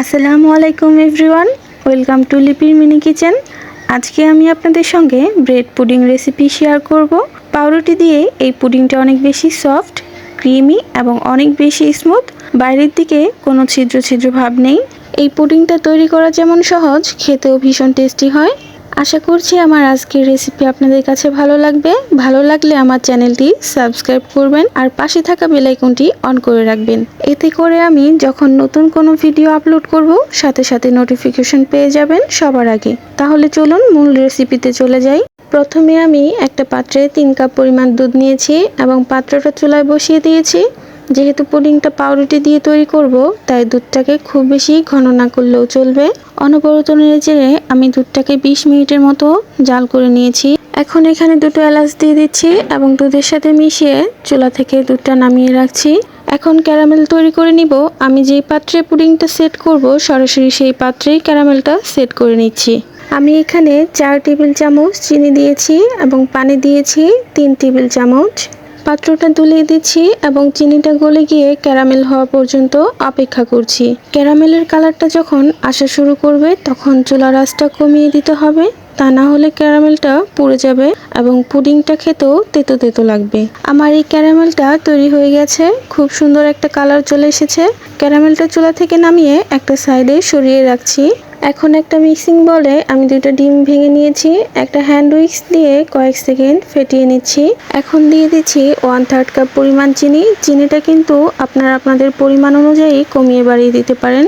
আসসালামু আলাইকুম everyone, welcome to লিপির মিনি কিচেন। আজকে আমি আপনাদের সঙ্গে ব্রেড পুডিং রেসিপি শেয়ার করব। পাউরুটি দিয়ে এই পুডিংটা অনেক বেশি সফট, ক্রিমি এবং অনেক বেশি স্মুথ। বাইরের দিকে কোনো ছিদ্র ছিদ্র ভাব নেই। এই পুডিংটা তৈরি করা যেমন সহজ, খেতেও ভীষণ টেস্টি হয়। আশা করছি আমার আজকের রেসিপি আপনাদের কাছে ভালো লাগবে। ভালো লাগলে আমার চ্যানেলটি সাবস্ক্রাইব করবেন আর পাশে থাকা বেলাইকনটি অন করে রাখবেন। এতে করে আমি যখন নতুন কোনো ভিডিও আপলোড করব, সাথে সাথে নোটিফিকেশন পেয়ে যাবেন সবার আগে। তাহলে চলুন মূল রেসিপিতে চলে যাই। প্রথমে আমি একটা পাত্রে তিন কাপ পরিমাণ দুধ নিয়েছি এবং পাত্রটা চুলায় বসিয়ে দিয়েছি। যেহেতু পুডিংটা পাউরুটি দিয়ে তৈরি করব, তাই দুধটাকে খুব বেশি ঘন না করলেও চলবে। অনবরত নেড়ে আমি দুধটাকে 20 মিনিটের মতো জাল করে নিয়েছি। এখন এখানে দুটো এলাচ দিয়ে দিচ্ছি এবং দুধের সাথে মিশিয়ে চুলা থেকে দুধটা নামিয়ে রাখছি। এখন ক্যারামেল তৈরি করে নিব। আমি যেই পাত্রে পুডিংটা সেট করব, সরাসরি সেই পাত্রেই ক্যারামেলটা সেট করে নিচ্ছি। আমি এখানে চার টেবিল চামচ চিনি দিয়েছি এবং পানি দিয়েছি তিন টেবিল চামচ। পাত্রটা তুলিয়ে দিচ্ছি এবং চিনিটা গলে গিয়ে ক্যারামেল হওয়া পর্যন্ত অপেক্ষা করছি। ক্যারামেলের কালারটা যখন আসা শুরু করবে, তখন চুলার আঁচটা কমিয়ে দিতে হবে। তা না হলে ক্যারামেলটা পুড়ে যাবে এবং পুডিংটা খেতেও তেতো তেতো লাগবে। আমার এই ক্যারামেলটা তৈরি হয়ে গেছে। খুব সুন্দর একটা কালার চলে এসেছে। ক্যারামেলটা চুলা থেকে নামিয়ে একটা সাইডে সরিয়ে রাখছি। এখন একটা মিক্সিং বলে আমি দুটো ডিম ভেঙে নিয়েছি, একটা হ্যান্ড উইক্স দিয়ে কয়েক সেকেন্ড ফেটিয়ে নিচ্ছি। এখন দিয়ে দিচ্ছি ওয়ান থার্ড কাপ পরিমাণ চিনি। চিনিটা কিন্তু আপনারা আপনাদের পরিমাণ অনুযায়ী কমিয়ে বাড়িয়ে দিতে পারেন।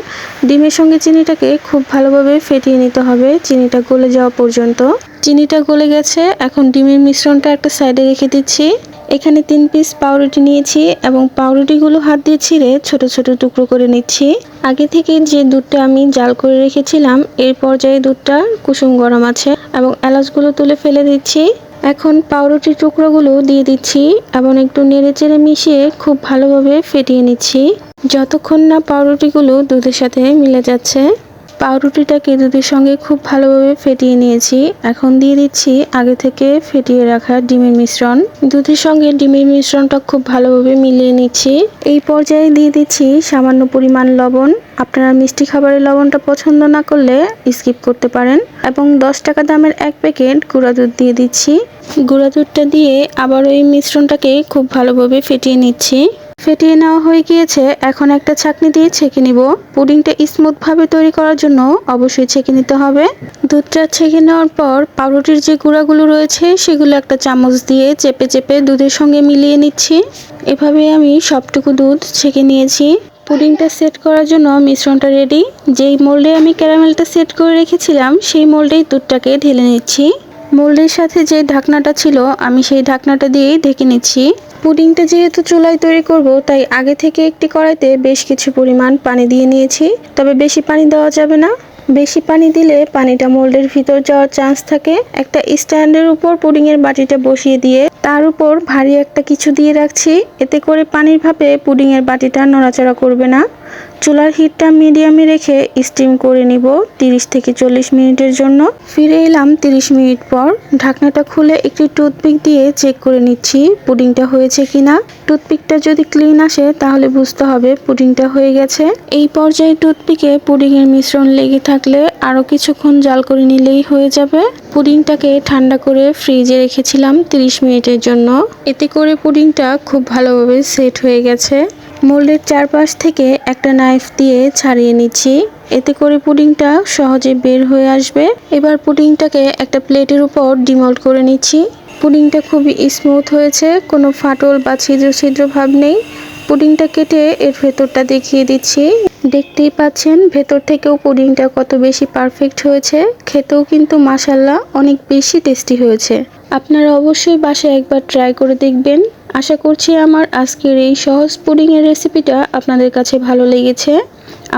ডিমের সঙ্গে চিনিটাকে খুব ভালোভাবে ফেটিয়ে নিতে হবে, চিনিটা গলে যাওয়া পর্যন্ত। চিনিটা গলে গেছে, এখন ডিমের মিশ্রণটা একটা সাইডে রেখে দিচ্ছি। এখানে তিন পিস পাউরুটি নিয়েছি এবং পাউরুটিগুলো হাত দিয়ে ছিঁড়ে ছোট ছোট টুকরো করে নিচ্ছি। আগে থেকে যে দুধটা আমি জাল করে রেখেছিলাম এই পর্যায়ে দুধটা কুসুম গরম আছে এবং এলাচগুলো তুলে ফেলে দিচ্ছি। এখন পাউরুটির টুকরোগুলো দিয়ে দিচ্ছি এবং একটু নেড়ে চেড়ে মিশিয়ে খুব ভালোভাবে ফেটিয়ে নিচ্ছি। যতক্ষণ না পাউরুটিগুলো দুধের সাথে মিলে যাচ্ছে পাউরুটিটাকে দুধের সঙ্গে খুব ভালোভাবে ফেটিয়ে নিয়েছি। এখন দিয়ে দিচ্ছি আগে থেকে ফেটিয়ে রাখা ডিমের মিশ্রণ। দুধের সঙ্গে ডিমের মিশ্রণটা খুব ভালোভাবে মিলিয়ে নিচ্ছি। এই পর্যায়ে দিয়ে দিচ্ছি সামান্য পরিমাণ লবণ। আপনারা মিষ্টি খাবারের লবণটা পছন্দ না করলে স্কিপ করতে পারেন। এবং দশ টাকা দামের এক প্যাকেট গুঁড়া দুধ দিয়ে দিচ্ছি। গুঁড়া দুধটা দিয়ে আবার এই মিশ্রণটাকে খুব ভালোভাবে ফেটিয়ে নিচ্ছি। ফেটিয়ে নেওয়া হয়ে গিয়েছে, এখন একটা ছাকনি দিয়ে ছেঁকে নিব। পুডিংটা স্মুথভাবে তৈরি করার জন্য অবশ্যই ছেঁকে নিতে হবে। দুধটা ছেঁকে নেওয়ার পর পাউরুটির যে গুঁড়াগুলো রয়েছে, সেগুলো একটা চামচ দিয়ে চেপে চেপে দুধের সঙ্গে মিলিয়ে নিচ্ছি। এভাবে আমি সবটুকু দুধ ছেঁকে নিয়েছি। পুডিংটা সেট করার জন্য মিশ্রণটা রেডি। যেই মোল্ডে আমি ক্যারামেলটা সেট করে রেখেছিলাম, সেই মোল্ডেই দুধটাকে ঢেলে নিচ্ছি। মোল্ডের সাথে যে ঢাকনাটা ছিল, আমি সেই ঢাকনাটা দিয়েই ঢেকে নিচ্ছি। পুডিংটা যেহেতু চুলায় তৈরি করব, তাই আগে থেকে একটি কড়াইতে বেশ কিছু পরিমাণ পানি দিয়ে নিয়েছি। তবে বেশি পানি দেওয়া যাবে না। বেশি পানি দিলে পানিটা মোল্ডের ভিতর যাওয়ার চান্স থাকে। একটা স্ট্যান্ডের উপর পুডিংয়ের বাটিটা বসিয়ে দিয়ে তার উপর ভারী একটা কিছু দিয়ে রাখছি। এতে করে পানির ভাবে পুডিংয়ের বাটিটা নড়াচড়া করবে না। চুলার হিটটা মিডিয়ামে রেখে স্টিম করে নিব 30 থেকে চল্লিশ মিনিটের জন্য। ফিরে এলাম 30 মিনিট পর। ঢাকনাটা খুলে একটি টুথপিক দিয়ে চেক করে নিচ্ছি পুডিংটা হয়েছে কিনা। টুথপিকটা যদি ক্লিন আসে তাহলে বুঝতে হবে পুডিংটা হয়ে গেছে। এই পর্যায়ে টুথপিকে পুডিংয়ের মিশ্রণ লেগে থাকলে আরও কিছুক্ষণ জাল করে নিলেই হয়ে যাবে। পুডিংটাকে ঠান্ডা করে ফ্রিজে রেখেছিলাম 30 মিনিটের জন্য। এতে করে পুডিংটা খুব ভালোভাবে সেট হয়ে গেছে। মোল্ডের চারপাশ থেকে একটা নাইফ দিয়ে ছাড়িয়ে নিচ্ছি। এতে করে পুডিংটা সহজে বের হয়ে আসবে। এবার পুডিংটাকে একটা প্লেটের উপর ডিমল্ট করে নিচ্ছি। পুডিংটা খুবই স্মুথ হয়েছে, কোনো ফাটল বা ছিদ্র ছিদ্র ভাব নেই। পুডিংটা কেটে এর ভেতরটা দেখিয়ে দিচ্ছি। দেখতেই পাচ্ছেন, ভেতর থেকেও পুডিংটা কত বেশি পারফেক্ট হয়েছে। খেতেও কিন্তু মাসাল্লাহ অনেক বেশি টেস্টি হয়েছে। আপনারা অবশ্যই বাসায় একবার ট্রাই করে দেখবেন। আশা করছি আমার আজকের এই সহজ পুডিংয়ের রেসিপিটা আপনাদের কাছে ভালো লেগেছে।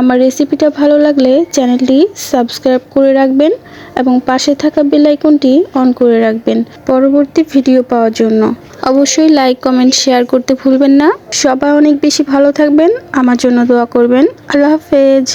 আমার রেসিপিটা ভালো লাগলে চ্যানেলটি সাবস্ক্রাইব করে রাখবেন এবং পাশে থাকা বেল আইকনটি অন করে রাখবেন পরবর্তী ভিডিও পাওয়ার জন্য। অবশ্যই লাইক, কমেন্ট, শেয়ার করতে ভুলবেন না। সবাই অনেক বেশি ভালো থাকবেন। আমার জন্য দোয়া করবেন। আল্লাহ হাফেজ।